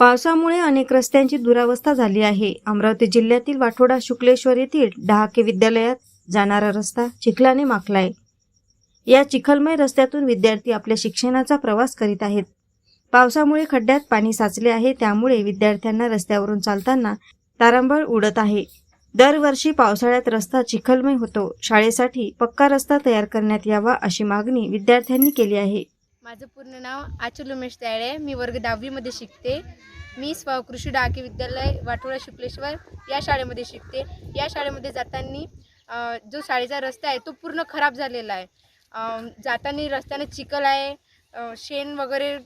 पावसामुळे अनेक रस्त्यांची दुरावस्था झाली आहे. अमरावती जिल्ह्यातील वाठोडा शुक्लेश्वर येथील डहाके विद्यालयात जाणारा रस्ता चिखलाने माखलाय. या चिखलमय रस्त्यातून विद्यार्थी आपल्या शिक्षणाचा प्रवास करीत आहेत. पावसामुळे खड्ड्यात पाणी साचले आहे त्यामुळे विद्यार्थ्यांना रस्त्यावरून चालताना तारांबळ उडत आहे. दरवर्षी पावसाळ्यात रस्ता चिखलमय होतो. शाळेसाठी पक्का रस्ता तयार करण्यात यावा अशी मागणी विद्यार्थ्यांनी केली आहे. माझं पूर्ण नाव आचल उमेश त्याळे मी वर्ग दहावीमध्ये शिकते. मी स्व कृषी डाके विद्यालय वाटोळा शुक्लेश्वर या शाळेमध्ये शिकते. या शाळेमध्ये जाताना जो शाळेचा रस्ता आहे तो पूर्ण खराब झालेला आहे. जाताना रस्त्यानं चिखल आहे. शेण वगैरे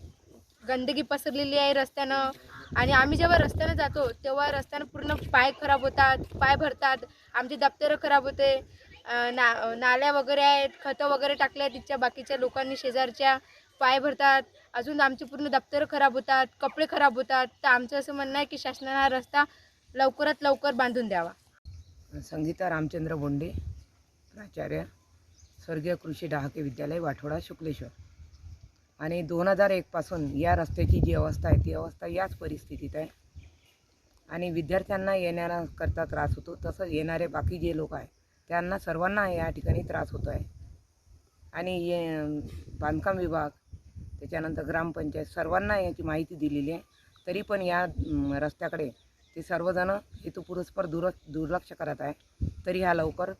गंदगी पसरलेली आहे रस्त्यानं. आणि आम्ही जेव्हा रस्त्यानं जातो तेव्हा रस्त्यानं पूर्ण पाय खराब होतात पाय भरतात. आमचे दप्तरं खराब होते. ना नाल्या वगैरे आहेत खतं वगैरे टाकले आहेत तिच्या बाकीच्या लोकांनी शेजारच्या. पाय भरतात अजून आमचे पूर्ण दप्तरं खराब होतात कपडे खराब होतात. तर आमचं असं म्हणणं आहे की शासनाने हा रस्ता लवकरात लवकर बांधून द्यावा. संगीता रामचंद्र बोंडे प्राचार्य स्वर्गीय कृषी डहाके विद्यालय वाठोडा शुक्लेश्वर. आणि दोन हजार एकपासून या रस्त्याची जी अवस्था आहे ती अवस्था याच परिस्थितीत आहे. आणि विद्यार्थ्यांना येण्याकरता त्रास होतो तसंच येणारे बाकी जे लोक आहे त्यांना सर्वांना या ठिकाणी त्रास होतो आहे आणि ये बांधकाम विभाग त्याच्यानंतर ग्रामपंचायत सर्वांना याची माहिती दिलेली आहे. तरी पण या रस्त्याकडे ते सर्वजण हेतुपुरस्पर दुर दुर्लक्ष करत आहे. तरी हा लवकर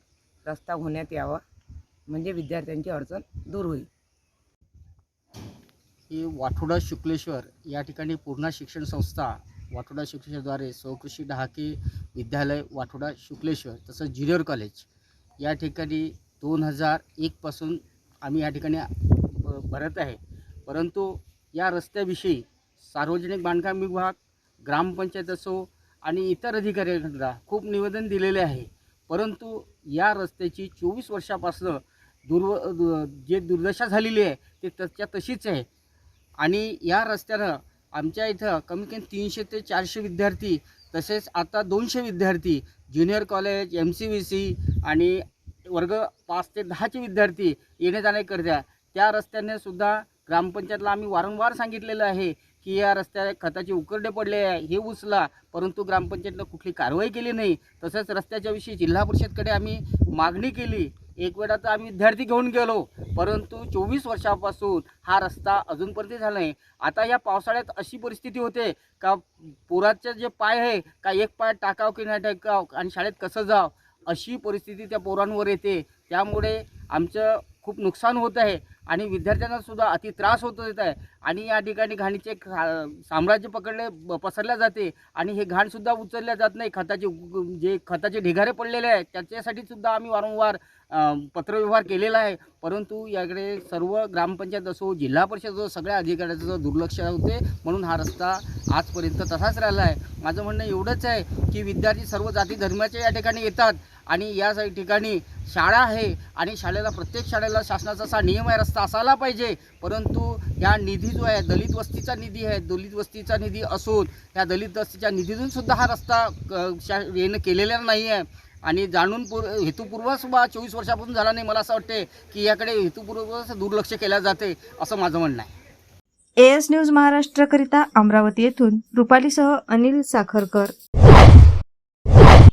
रस्ता होण्यात यावा. म्हणजे विद्यार्थ्यांची अडचण दूर होईल. ही वाठोडा शुक्लेश्वर या ठिकाणी पूर्णा शिक्षण संस्था वाठोडा शिक्षणाद्वारे सौकृषी डहाके विद्यालय वाठोडा शुक्लेश्वर तसंच ज्युनियर कॉलेज या ठिकाणी दोन हजार एकपासून आम्ही या ठिकाणी भरत आहे. परंतु या रस्त्याविषयी सार्वजनिक बांधकाम विभाग ग्रामपंचायत असो आणि इतर अधिकाऱ्यांना खूप निवेदन दिलेले आहे. परंतु या रस्त्याची चोवीस वर्षापासनं दुर्व दु- जे दुर्दशा झालेली आहे ते त्याच्या तशीच आहे. आणि या रस्त्यानं आमच्या इथं कमीत कमी तीनशे ते चारशे विद्यार्थी तसेच आता दोनशे विद्यार्थी junior college M C V C आणि वर्ग पाच ते दहाचे विद्यार्थी येणे जाणे करत्या. त्या रस्त्याने सुद्धा ग्रामपंचायतला आम्ही वारंवार सांगितलेलं आहे की या रस्त्याला खताचे उकरडे पडले आहे हे उचला. परंतु ग्रामपंचायतनं कुठली कारवाई केली नाही. तसंच रस्त्याच्या विषयी जिल्हा परिषदकडे आम्ही मागणी केली. एक वेळा तर आम्ही विद्यार्थी घेऊन गेलो. परंतु चोवीस वर्षापासून हा रस्ता अजूनपर्यंत झाला नाही. आता या पावसाळ्यात अशी परिस्थिती होते का पुराचे जे पाय आहे का एक पाय टाकाव की नाही टाकाव आणि शाळेत कसं जाव अशी परिस्थिती त्या पोरांवर येते. त्यामुळे आमचं खूप नुकसान होत आहे. आणि विद्यार्थ्यांना सुद्धा अति त्रास होत येत आहे. आणि या ठिकाणी घाणीचे खा- साम्राज्य पकडले पसरल्या जाते. आणि हे घाणसुद्धा उचलल्या जात नाही. खताचे जे खताचे ढिगारे पडलेले आहेत त्याच्यासाठी सुद्धा आम्ही वारंवार पत्रव्यवहार केलेला आहे. परंतु याकडे सर्व ग्रामपंचायत असो जिल्हा परिषद असो सगळ्या अधिकाऱ्याचं दुर्लक्ष होते. म्हणून हा रस्ता आजपर्यंत तसाच राहिला आहे. माझं म्हणणं एवढंच आहे की विद्यार्थी सर्व जाती धर्माचे या ठिकाणी येतात. आणि या ठिकाणी शाळा आहे आणि शाळेला प्रत्येक शाळेला शासनाचा असा नियम आहे रस्ता असायला पाहिजे. परंतु या निधी जो आहे दलित वस्तीचा निधी आहे दलित वस्तीचा निधी असून या दलित वस्तीच्या निधीतून सुद्धा हा रस्ता शा येणं केलेला नाही आहे. आणि जाणून पूर हेतुपूर्वक सुद्धा चोवीस वर्षापासून झाला नाही. मला असं वाटते की याकडे हेतुपूर्वच दुर्लक्ष केल्या जाते असं माझं म्हणणं आहे. एएस न्यूज महाराष्ट्रकरिता अमरावती येथून रुपालीसह अनिल साखरकर.